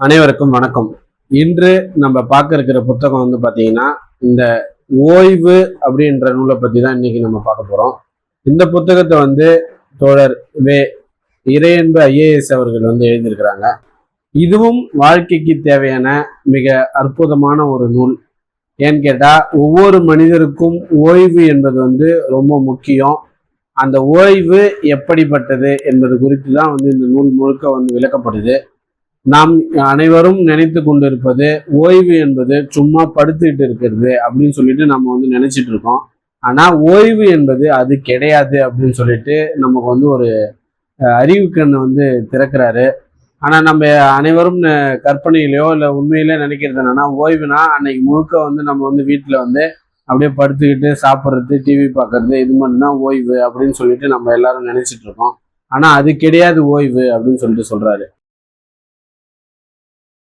அனைவருக்கும் வணக்கம். இன்று நம்ம பார்க்க இருக்கிற புத்தகம் வந்து பார்த்தீங்கன்னா இந்த ஓய்வு அப்படின்ற நூலை பற்றி தான் இன்னைக்கு நம்ம பார்க்க போகிறோம் இந்த புத்தகத்தை வந்து தோழர் வே இறையன்பு ஐஏஎஸ் அவர்கள் வந்து எழுதியிருக்கிறாங்க. இதுவும் வாழ்க்கைக்கு தேவையான மிக அற்புதமான ஒரு நூல். ஏன்னு கேட்டால் ஒவ்வொரு மனிதருக்கும் ஓய்வு என்பது வந்து ரொம்ப முக்கியம். அந்த ஓய்வு எப்படிப்பட்டது என்பது குறித்து தான் வந்து இந்த நூல் முழுக்க வந்து விளக்கப்படுது நாம் அனைவரும் நினைத்து கொண்டிருப்பது ஓய்வு என்பது சும்மா படுத்துக்கிட்டு இருக்கிறது அப்படின்னு சொல்லிட்டு நம்ம வந்து நினைச்சிட்டு இருக்கோம். ஆனா ஓய்வு என்பது அது கிடையாது அப்படின்னு சொல்லிட்டு நமக்கு வந்து ஒரு அறிவு கண்ணை வந்து திறக்கிறாரு. ஆனா நம்ம அனைவரும் கற்பனையிலையோ இல்லை உண்மையிலே நினைக்கிறது என்னன்னா ஓய்வுனா அன்னைக்கு முழுக்க வந்து நம்ம வந்து வீட்டில் வந்து அப்படியே படுத்துக்கிட்டு சாப்பிட்றது டிவி பார்க்கறது இது மட்டும்தான் ஓய்வு அப்படின்னு சொல்லிட்டு நம்ம எல்லாரும் நினைச்சிட்டு இருக்கோம். ஆனா அது கிடையாது ஓய்வு அப்படின்னு சொல்லிட்டு சொல்றாரு.